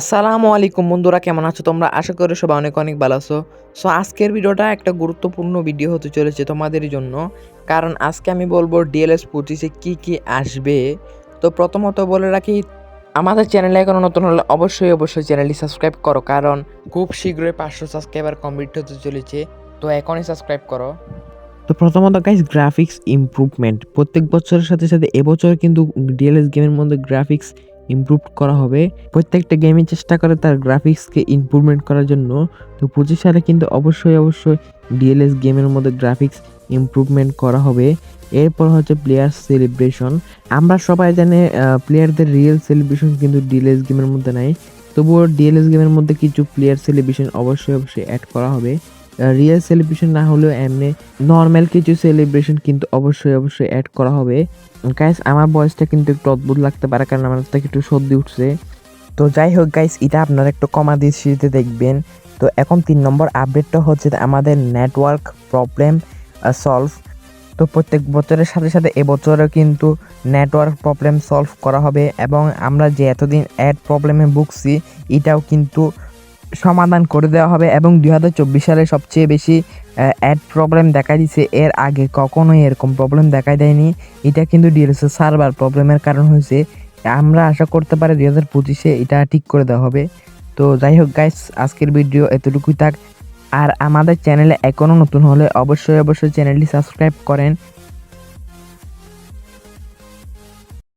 আসসালামু আলাইকুম বন্ধুরা, কেমন আছো তোমরা? আশা করি সবাই অনেক অনেক ভালো আছো। সো আজকের ভিডিওটা একটা গুরুত্বপূর্ণ ভিডিও হতে চলেছে তোমাদের জন্য। কারণ আজকে আমি বলব ডিএলএস পঁচিশে কী কী আসবে। তো প্রথমত বলে রাখি, আমাদের চ্যানেলে এখনও নতুন হলে অবশ্যই অবশ্যই চ্যানেলটি সাবস্ক্রাইব করো। কারণ খুব শীঘ্রই পাঁচশো সাবস্ক্রাইবার কমপ্লিট হতে চলেছে। তো এখনই সাবস্ক্রাইব করো। তো প্রথমত গাইজ গ্রাফিক্স ইমপ্রুভমেন্ট প্রত্যেক বছরের সাথে সাথে এবছর কিন্তু ডিএলএস গেমের মধ্যে গ্রাফিক্স ইমপ্রুভ করা হবে। প্রত্যেকটা গেমই চেষ্টা করে তার গ্রাফিক্সকে ইমপ্রুভমেন্ট করার জন্য। তো পঁচিশ সালে কিন্তু অবশ্যই অবশ্যই ডিএলএস গেমের মধ্যে গ্রাফিক্স ইমপ্রুভমেন্ট করা হবে। এরপর হচ্ছে প্লেয়ার সেলিব্রেশন আমরা সবাই জানি প্লেয়ারদের রিয়েল সেলিব্রেশন কিন্তু ডিএলএস গেমের মধ্যে নাই। তবুও ডিএলএস গেমের মধ্যে কিছু প্লেয়ার সেলিব্রেশন অবশ্যই অবশ্যই অ্যাড করা হবে। রিয়েল সেলিব্রেশন না হলেও এমনি নর্মাল কিছু সেলিব্রেশন কিন্তু অবশ্যই অবশ্যই অ্যাড করা হবে। গাইস আমার বয়সটা কিন্তু একটু অদ্ভুত লাগতে পারে কারণ আমার থেকে একটু সর্দি উঠছে। তো যাই হোক গাইস এটা আপনারা একটু কমা দৃষ্টিতে দেখবেন। তো এখন তিন নম্বর আপডেটটা হচ্ছে আমাদের নেটওয়ার্ক প্রবলেম সলভ তো প্রত্যেক বছরের সাথে সাথে এবছরও কিন্তু নেটওয়ার্ক প্রবলেম সলভ করা হবে এবং আমরা যে এতদিন অ্যাড প্রবলেমে ভুগছি, এটাও কিন্তু সমাধান করে দেওয়া হবে এবং দুই হাজার চব্বিশ সালে সবচেয়ে বেশি অ্যাড প্রবলেম দেখা দিছে। এর আগে কখনোই এরকম প্রবলেম দেখা দেয়নি। এটা কিন্তু ডিএলএসএ সার্ভার প্রবলেমের কারণ হয়েছে। আমরা আশা করতে পারি দুই হাজার পঁচিশে এটা ঠিক করে দেওয়া হবে। তো যাই হোক গাইস আজকের ভিডিও এতটুকুই থাক। আর আমাদের চ্যানেলে এখনও নতুন হলে অবশ্যই অবশ্যই চ্যানেলটি সাবস্ক্রাইব করেন।